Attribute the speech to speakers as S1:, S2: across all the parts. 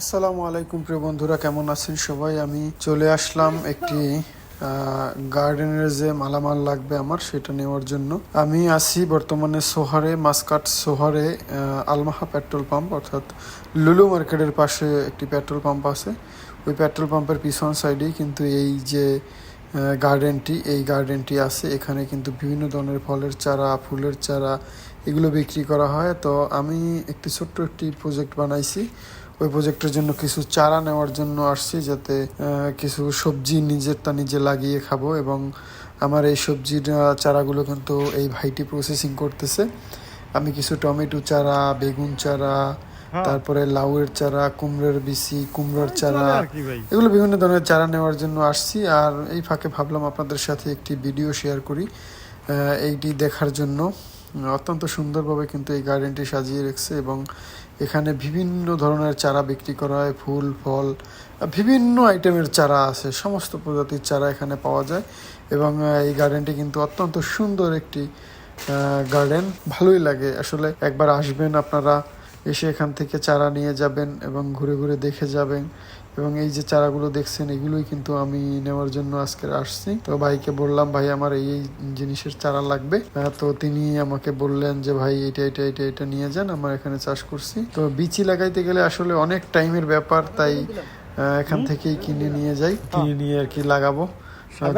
S1: আসসালামু আলাইকুম, প্রিয় বন্ধুরা, কেমন আছেন সবাই? আমি চলে আসলাম একটি গার্ডেনের যে মালামাল লাগবে আমার, সেটা নেওয়ার জন্য। আমি আছি বর্তমানে সোহারে, মাসকাট সোহারে আলমাহা পেট্রোল পাম্প, অর্থাৎ লুলু মার্কেটের পাশে একটি পেট্রোল পাম্প আছে। ওই পেট্রোল পাম্পের পিছন সাইডেই কিন্তু এই যে গার্ডেনটি এই গার্ডেনটি আছে। এখানে কিন্তু বিভিন্ন ধরনের ফলের চারা, ফুলের চারা এগুলো বিক্রি করা হয়। তো আমি একটি ছোট্ট একটি প্রজেক্ট বানাইছি। ওই প্রজেক্টের জন্য কিছু চারা নেওয়ার জন্য আসছি যাতে কিছু সবজি নিজেরটা নিজে লাগিয়ে খাব এবং আমার এই সবজির চারাগুলো কিন্তু এই ভাইটি প্রসেসিং করতেছে। আমি কিছু টমেটো চারা বেগুন চারা তারপরে লাউয়ের চারা কুমড়োর বিচি কুমড়োর চারা এগুলো বিভিন্ন ধরনের চারা নেওয়ার জন্য আসছি। আর এই ফাঁকে ভাবলাম আপনাদের সাথে একটি ভিডিও শেয়ার করি এইটি দেখার জন্য। অত্যন্ত সুন্দরভাবে কিন্তু এই গার্ডেনটি সাজিয়ে রেখেছে এবং এখানে বিভিন্ন ধরনের চারা বিক্রি করা হয়, ফুল, ফল বিভিন্ন আইটেমের চারা আছে, সমস্ত প্রজাতির চারা এখানে পাওয়া যায় এবং এই গার্ডেনটি কিন্তু অত্যন্ত সুন্দর একটি গার্ডেন ভালোই লাগে। আসলে একবার আসবেন আপনারা এসে এখান থেকে চারা নিয়ে যাবেন এবং ঘুরে ঘুরে দেখে যাবেন। এবং এই যে চারাগুলো দেখছেন এগুলোই কিন্তু আমি নেওয়ার জন্য আজকে আসছি। তো ভাইকে বললাম ভাই আমার এই এই জিনিসের চারা লাগবে। তো তিনি আমাকে বললেন যে ভাই এটা এটা এটা এটা নিয়ে যান আমার এখানে চাষ করছি। তো বিচি লাগাইতে গেলে আসলে অনেক টাইমের ব্যাপার তাই এখান থেকেই কিনে নিয়ে যাই। কিনে নিয়ে আর কি লাগাবো।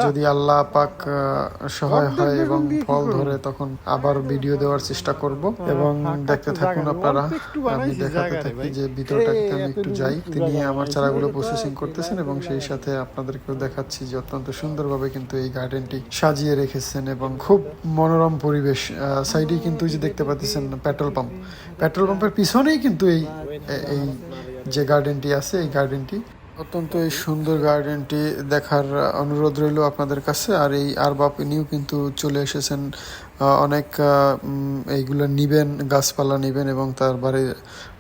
S1: যদি আল্লাহ পাক সহায় হয় এবং ফল ধরে তখন আবার ভিডিও দেওয়ার চেষ্টা করব এবং দেখতে থাকুন আপনারা। আমি দেখাতে থাকি যে ভিতরটাতে আমি একটু যাই। তিনি আমার চারাগুলো প্রসেসিং করতেছেন এবং সেই সাথে আপনাদেরকেও দেখাচ্ছি যে অত্যন্ত সুন্দরভাবে কিন্তু এই গার্ডেনটি সাজিয়ে রেখেছেন এবং খুব মনোরম পরিবেশ। সাইডেই কিন্তু যে দেখতে পাচ্ছেন পেট্রোল পাম্প পেট্রোল পাম্পের পিছনেই কিন্তু এই এই যে গার্ডেনটি আছে এই গার্ডেনটি অত্যন্ত এই সুন্দর গার্ডেনটি দেখার অনুরোধ রইল আপনাদের কাছে। আর এই আরবাব ইনিও কিন্তু চলে এসেছেন অনেক এইগুলো নিবেন, গাছপালা নিবেন এবং তার বাড়ির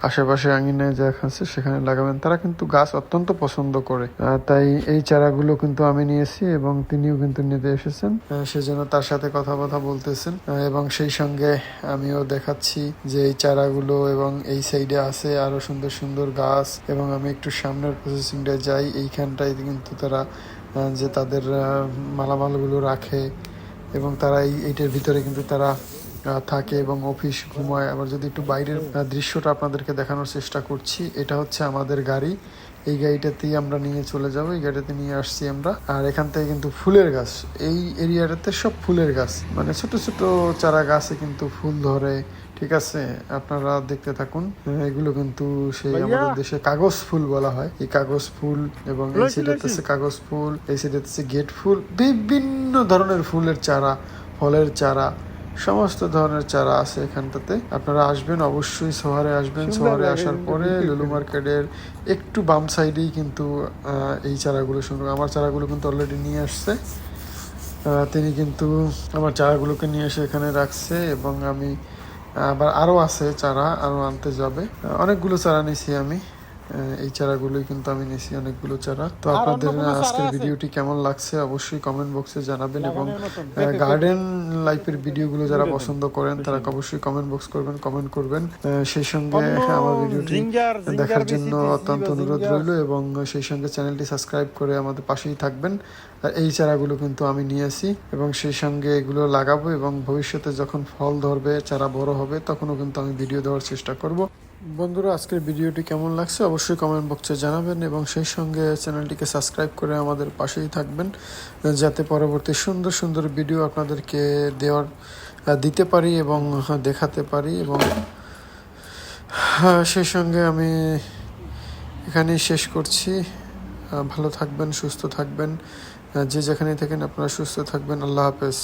S1: আশেপাশে আঙিনায় যা আছে সেখানে লাগাবেন। তারা কিন্তু গাছ অত্যন্ত পছন্দ করে। তাই এই চারাগুলো কিন্তু আমি নিয়েছি এবং তিনিও কিন্তু নিতে এসেছেন। সেজন্য তার সাথে কথা কথা বলতেছেন। এবং সেই সঙ্গে আমিও দেখাচ্ছি যে এই চারাগুলো এবং এই সাইডে আছে আরও সুন্দর সুন্দর গাছ এবং আমি একটু সামনের প্রসেসিংটা যাই। এইখানটায় কিন্তু তারা যে তাদের মালামালগুলো রাখে। এবং তারা এই এইটার ভিতরে কিন্তু তারা থাকে এবং অফিস ঘুমায়। আবার যদি একটু বাইরের দৃশ্যটা আপনাদেরকে দেখানোর চেষ্টা করছি, এটা হচ্ছে আমাদের গাড়ি। এই গাড়িটাতেই আমরা নিয়ে চলে যাব, এই গাড়িতে নিয়ে আসছি আমরা। আর এখান থেকে কিন্তু ফুলের গাছ, এই এরিয়াটাতে সব ফুলের গাছ। মানে ছোট ছোট চারা গাছে কিন্তু ফুল ধরে ঠিক আছে আপনারা দেখতে থাকুন। এগুলো কিন্তু সেই আমাদের দেশে কাগজ ফুল বলা হয়। এই কাগজ ফুল এবং এই সাইডেতে কাগজ ফুল এই সাইডেতে গেট ফুল বিভিন্ন ধরনের ফুলের চারা ফলের চারা সমস্ত ধরনের চারা আছে এখানটাতে। আপনারা আসবেন অবশ্যই শহরে আসবেন। শহরে আসার পরে লুলু মার্কেটের একটু বাম সাইডেই কিন্তু এই চারাগুলো সুন্দর। আমার চারাগুলো কিন্তু অলরেডি নিয়ে আসছে। তিনি কিন্তু আমার চারাগুলোকে নিয়ে এসে এখানে রাখছে এবং আমি আবার আরও আছে চারা আরও আনতে যাবে। অনেকগুলো চারা নিছি আমি। এই চারাগুলোই কিন্তু আমি নিছি অনেকগুলো চারা। তো আপনাদের আজকের ভিডিওটি কেমন লাগছে অবশ্যই কমেন্ট বক্সে জানাবেন এবং গার্ডেন লাইফের ভিডিওগুলো যারা পছন্দ করেন তারা অবশ্যই কমেন্ট বক্স করবেন কমেন্ট করবেন। সেই সঙ্গে আমার ভিডিওটি দেখার জন্য অত্যন্ত অনুরোধ রইল এবং সেই সঙ্গে চ্যানেলটি সাবস্ক্রাইব করে আমাদের পাশেই থাকবেন। আর এই চারাগুলো কিন্তু আমি নিয়েছি এবং সেই সঙ্গে এগুলো লাগাবো এবং ভবিষ্যতে যখন ফল ধরবে চারা বড় হবে তখনও কিন্তু আমি ভিডিও দেওয়ার চেষ্টা করব। বন্ধুরা, আজকের ভিডিওটি কেমন লাগছে অবশ্যই কমেন্ট বক্সে জানাবেন এবং সেই সঙ্গে চ্যানেলটিকে সাবস্ক্রাইব করে আমাদের পাশেই থাকবেন, যাতে পরবর্তী সুন্দর সুন্দর ভিডিও আপনাদেরকে দেওয়ার দিতে পারি এবং দেখাতে পারি এবং সেই সঙ্গে আমি এখানেই শেষ করছি। ভালো থাকবেন, সুস্থ থাকবেন। যে যেখানেই থাকেন আপনারা সুস্থ থাকবেন। আল্লাহ হাফেজ।